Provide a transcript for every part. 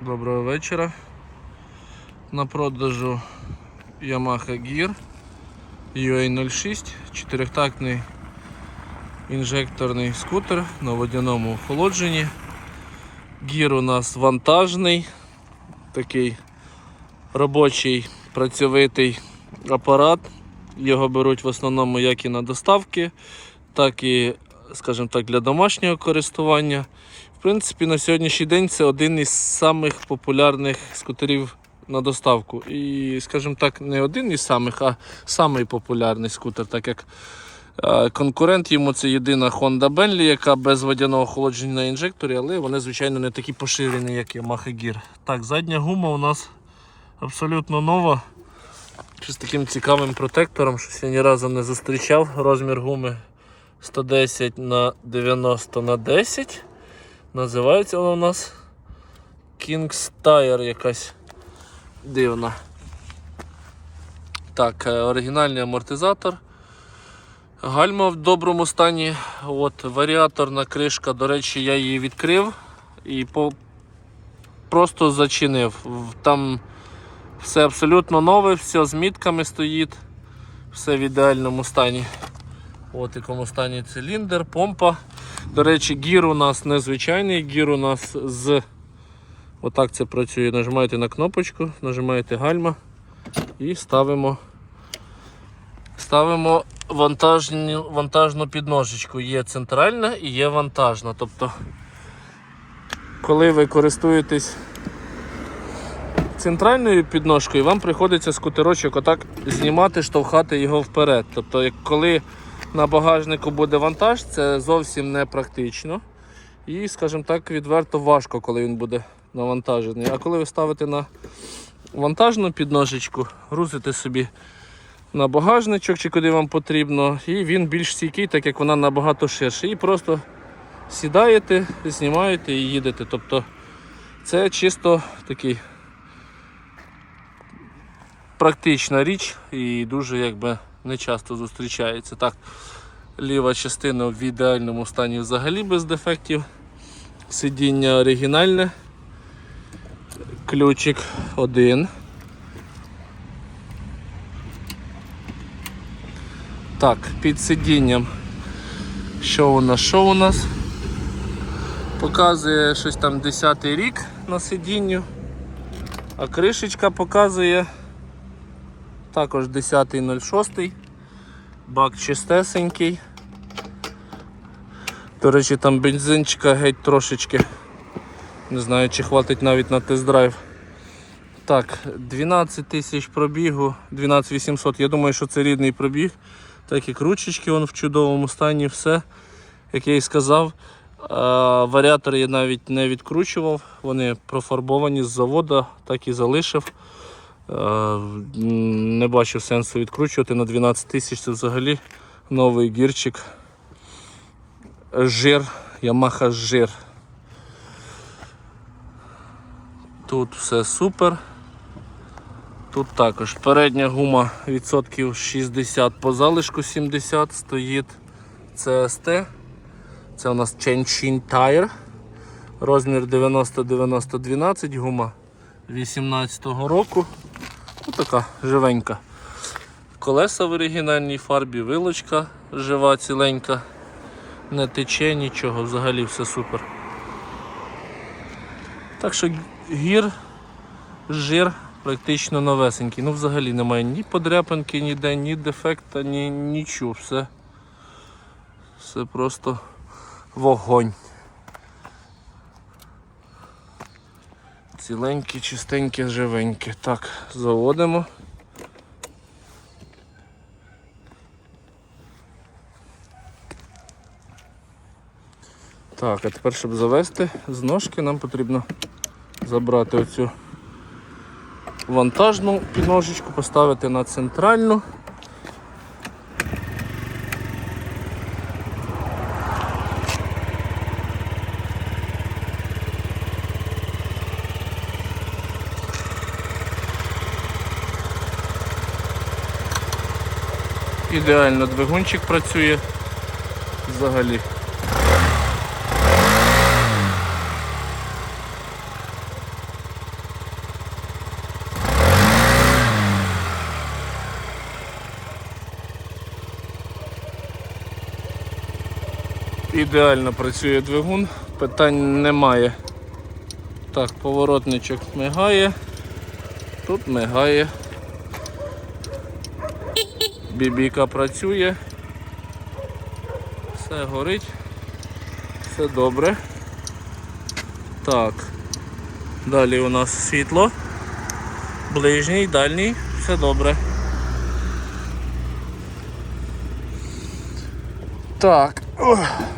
Доброго вечора. На продажу Yamaha Gear UA06, чотирьохтактний інжекторний скутер на водяному охолодженні. Гір у нас вантажний, такий робочий працьовитий апарат. Його беруть в основному як і на доставки, так і, скажімо так, для домашнього користування. В принципі, на сьогоднішній день це один із самих популярних скутерів на доставку. І, скажімо так, не один із самих, а самий популярний скутер, так як е, конкурент йому це єдина Honda Bentley, яка без водяного охолодження на інжекторі, але вони, звичайно, не такі поширені, як Yamaha Gear. Так, задня гума у нас абсолютно нова. З таким цікавим протектором, що я ні разу не зустрічав. Розмір гуми 110 на 90 на 10. Називається вона у нас King's Tire якась дивна. Так, е, оригінальний амортизатор. Гальма в доброму стані. От, варіаторна кришка, до речі, я її відкрив і по... просто зачинив. Там все абсолютно нове, все з мітками стоїть, все в ідеальному стані. От якому стані циліндр, помпа. До речі, гір у нас незвичайний, гір у нас з. Отак це працює. Нажимаєте на кнопочку, нажимаєте гальма і ставимо. Ставимо вантажні, вантажну підножечку. Є центральна і є вантажна. Тобто, коли ви користуєтесь центральною підножкою, вам приходиться скутерочок отак знімати, штовхати його вперед. Тобто, коли на багажнику буде вантаж, це зовсім не практично. І, скажімо так, відверто важко, коли він буде навантажений. А коли ви ставите на вантажну підножечку, грузите собі на багажничок чи куди вам потрібно, і він більш стійкий, так як вона набагато ширша. І просто сідаєте, знімаєте і їдете. Тобто це чисто такий практична річ і дуже якби не часто зустрічається. Так, ліва частина в ідеальному стані взагалі без дефектів. Сидіння оригінальне. Ключик один. Так, під сидінням. Що у нас? Що у нас? Показує щось там 10 рік на сидінню, а кришечка показує також 10.06. Бак чистесенький. До речі, там бензинчика геть трошечки. Не знаю, чи хватить навіть на тест-драйв. Так, 12 тисяч пробігу, 12 800. Я думаю, що це рідний пробіг. Так як ручечки вон в чудовому стані, все. Як я і сказав, варіатори я навіть не відкручував, вони профарбовані з заводу, так і залишив. Е, Не бачив сенсу відкручувати на 12 тисяч. Це взагалі новий гірчик. Жир, Yamaha жир. Тут все супер. Тут також передня гума відсотків 60 по залишку 70 стоїть CST. Це у нас Chenchin Tire. Розмір 90-90-12 гума 18-го року. Ну, така живенька. Колеса в оригінальній фарбі, вилочка жива, ціленька, не тече нічого, взагалі все супер. Так що гір, жир практично новесенький. Ну взагалі немає ні подряпинки, ніде, ні дефекта, ні нічого. Все, все просто вогонь. Ціленьке, чистеньке, живеньке. Так, заводимо. Так, а тепер, щоб завести з ножки, нам потрібно забрати оцю вантажну підножечку, поставити на центральну. Ідеально двигунчик працює взагалі. Ідеально працює двигун, питань немає. Так, поворотничок мигає, тут мигає. Бібіка працює. Все горить. Все добре. Так. Далі у нас світло. Ближній, дальній, все добре. Так,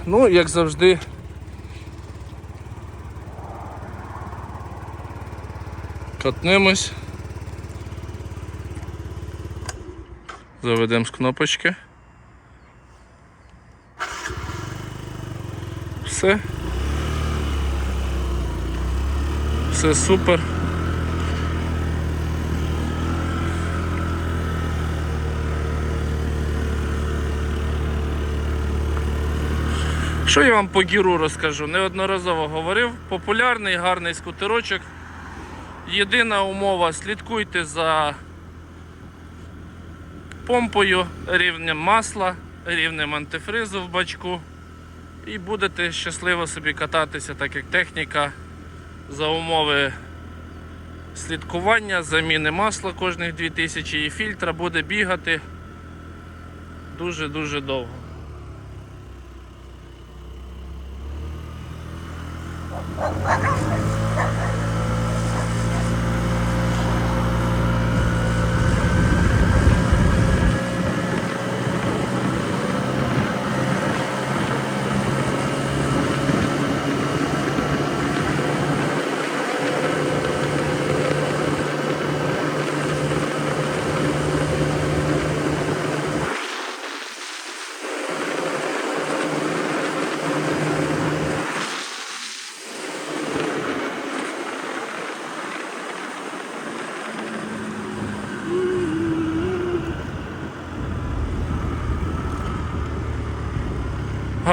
ну як завжди. Катнемось. Заведемо з кнопочки. Все. Все супер. Що я вам по гіру розкажу? Неодноразово говорив. Популярний, гарний скутерочок. Єдина умова, слідкуйте за помпою, рівнем масла, рівнем антифризу в бачку. І будете щасливо собі кататися, так як техніка за умови слідкування, заміни масла кожних 2000 і фільтра буде бігати дуже-дуже довго.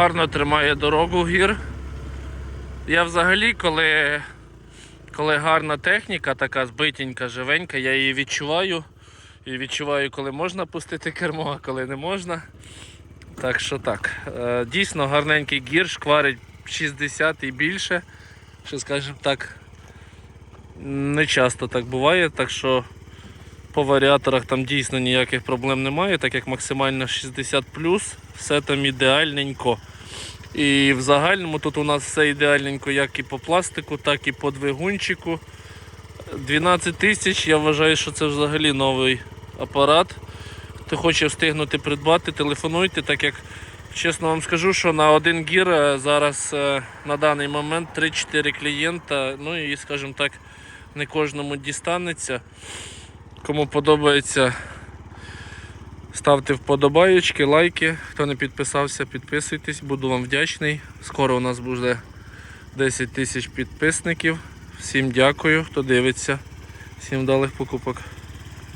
Гарно тримає дорогу гір. Я взагалі, коли, коли гарна техніка, така збитенька, живенька, я її відчуваю. І відчуваю, коли можна пустити кермо, а коли не можна. Так що так. Е, Дійсно гарненький гір, шкварить 60 і більше. Що скажімо так, не часто так буває, так що по варіаторах там дійсно ніяких проблем немає, так як максимально 60 все там ідеальненько. І в загальному тут у нас все ідеальненько, як і по пластику, так і по двигунчику. 12 тисяч, я вважаю, що це взагалі новий апарат. Хто хоче встигнути придбати, телефонуйте, так як чесно вам скажу, що на один гір е, зараз е, на даний момент 3-4 клієнта, ну і скажімо так, не кожному дістанеться. Кому подобається, ставте вподобайочки, лайки. Хто не підписався, підписуйтесь, буду вам вдячний. Скоро у нас буде 10 тисяч підписників. Всім дякую, хто дивиться. Всім вдалих покупок.